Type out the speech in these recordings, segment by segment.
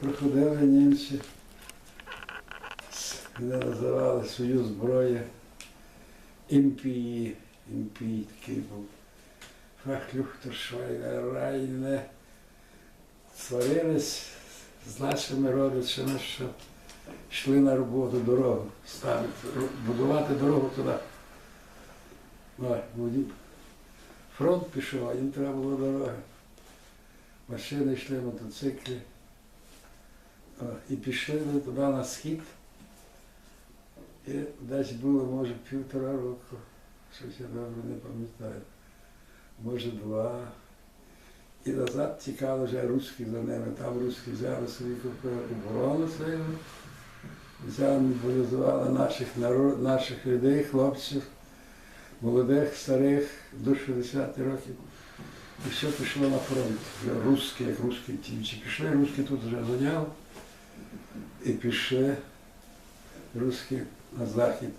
проходили німці, де називали Союз зброї імпії. Імпій такий був. Фахлюхтершвайгер, райне. Сварились з нашими родичами, що йшли на роботу дорогу, ставити, будувати дорогу туди. Фронт пішов, а їм треба було дороги. Машини йшли, мотоциклі. І пішли туди на схід. І десь було, може, півтора року. Щось я добре не пам'ятаю. Може, два. І назад тікали вже русські за ними. Там русські взяли собі купили оборону свою, взяли, мобілізували наших, наших людей, хлопців, молодих, старих, до 60 років. І все пішло на фронт. Вже русські, як русські ті. Чи пішли, русські тут вже зайняли. І пішли русські на захід.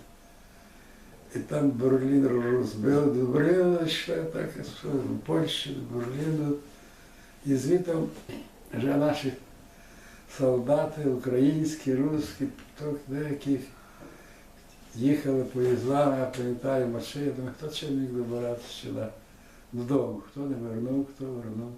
І там Берлін розбили, до Берліна йшли так, в Польщі, до Берліну. І звідти вже наші солдати, українські, русські, деякі їхали поїздами, я пам'ятаю машини, думаю, хто чим міг добиратися сюди додому, хто не вернув, хто вернув.